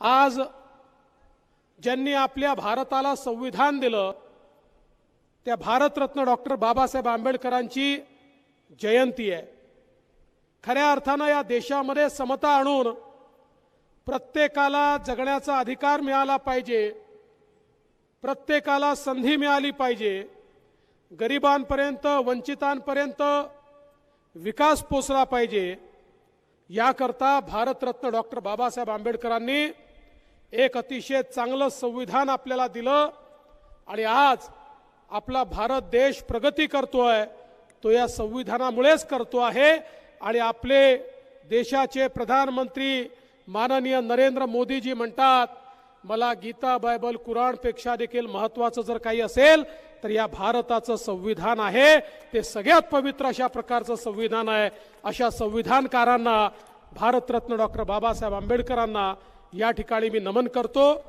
आज ज्यांनी आपल्या भारताला संविधान दिलं त्या भारतरत्न डॉक्टर बाबासाहेब आंबेडकरांची जयंती आहे. खऱ्या अर्थानं या देशामध्ये समता आणून प्रत्येकाला जगण्याचा अधिकार मिळाला पाहिजे प्रत्येकाला संधी मिळाली पाहिजे गरिबांपर्यंत वंचितांपर्यंत विकास पोचला पाहिजे याकरता भारतरत्न डॉक्टर बाबासाहेब आंबेडकरांनी एक अतिशय चांगलं संविधान आपल्याला दिलं आणि आज आपला भारत देश प्रगती करतोय तो या संविधानामुळेच करतो आहे आणि आपले देशाचे प्रधानमंत्री माननीय नरेंद्र मोदीजी म्हणतात मला गीता बायबल कुराणपेक्षा देखील महत्वाचं जर काही असेल तर या भारताचं संविधान आहे. ते सगळ्यात पवित्र अशा प्रकारचं संविधान आहे. अशा संविधानकारांना भारतरत्न डॉक्टर बाबासाहेब आंबेडकरांना या ठिकाणी मी नमन करतो.